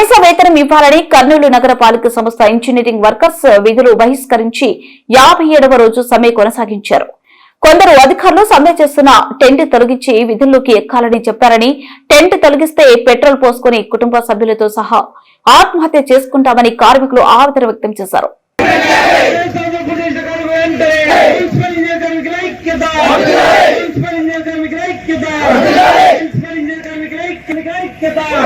కనీస వేతనం ఇవ్వాలని కర్నూలు నగరపాలక సంస్థ ఇంజనీరింగ్ వర్కర్స్ విధులు బహిష్కరించి యాభై ఏడవ రోజు సమ్మె కొనసాగించారు కొందరు అధికారులు సమ్మె చేస్తున్న టెంట్ తొలగించి విధుల్లోకి ఎక్కాలని చెప్పారని టెంట్ తొలగిస్తే పెట్రోల్ పోసుకుని కుటుంబ సభ్యులతో సహా ఆత్మహత్య చేసుకుంటామని కార్మికులు ఆవేదన వ్యక్తం చేశారు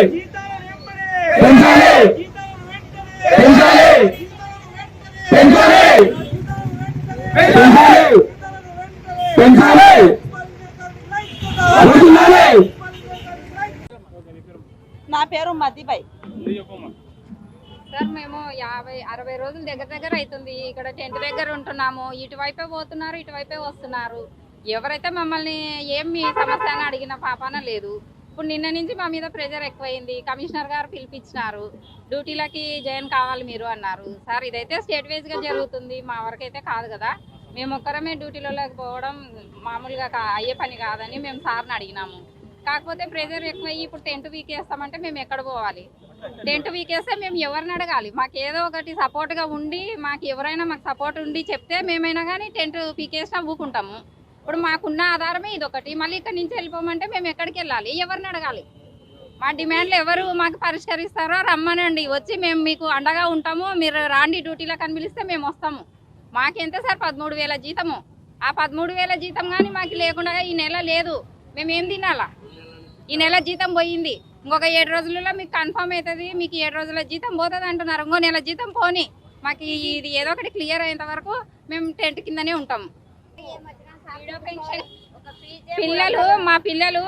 పెంచాలి. పెంచాలి. పెంచాలి. పెంచాలి. పెంచాలి. నా పేరు మదిబాయ్ సార్ మేము యాభై అరవై రోజులు దగ్గర దగ్గర అవుతుంది ఇక్కడ టెంట్ దగ్గర ఉంటున్నాము. ఇటువైపే పోతున్నారు ఇటువైపే వస్తున్నారు. ఎవరైతే మమ్మల్ని ఏం మీ సమస్య అని అడిగిన పాపాన లేదు. ఇప్పుడు నిన్న నుంచి మా మీద ప్రెజర్ ఎక్కువైంది. కమిషనర్ గారు పిలిపించినారు. డ్యూటీలకి జాయిన్ కావాలి మీరు అన్నారు. సార్ ఇదైతే స్టేట్ వైజ్గా జరుగుతుంది. మా వరకైతే కాదు కదా. మేము ఒక్కరమే డ్యూటీలోకి పోవడం మామూలుగా కా- అయ్యే పని కాదని మేము సార్ని అడిగినాము. కాకపోతే ప్రెజర్ ఎక్కువయ్యి ఇప్పుడు టెంట్ వీక్ వేస్తామంటే మేము ఎక్కడ పోవాలి? టెంట్ వీక్ వేస్తే మేము ఎవరిని అడగాలి? మాకు ఏదో ఒకటి సపోర్ట్గా ఉండి మాకు ఎవరైనా మాకు సపోర్ట్ ఉండి చెప్తే మేమైనా కానీ టెంట్ పీకేసినా ఊకుంటాము. ఇప్పుడు మాకున్న ఆధారమే ఇది ఒకటి మళ్ళీ ఇక్కడ నుంచి వెళ్ళిపోమంటే మేము ఎక్కడికి వెళ్ళాలి? ఎవరిని అడగాలి? మా డిమాండ్లు ఎవరు మాకు పరిష్కరిస్తారో రమ్మనండి. వచ్చి మేము మీకు అండగా ఉంటాము. మీరు రాండి డ్యూటీలో కనిపిస్తే మేము వస్తాము. మాకెంత సార్? పదమూడు వేల జీతము. ఆ పదమూడు వేల జీతం కానీ మాకు లేకుండా ఈ నెల లేదు. మేము ఏం తినాలా? ఈ నెల జీతం పోయింది. ఇంకొక ఏడు రోజులలో మీకు కన్ఫర్మ్ అవుతుంది. మీకు ఏడు రోజుల జీతం పోతుంది అంటున్నారు. ఇంకో నెల జీతం పోని మాకు ఇది ఏదో ఒకటి క్లియర్ అయ్యేంత వరకు మేము టెంట్ కిందనే ఉంటాము. పిల్లలు మా పిల్లలు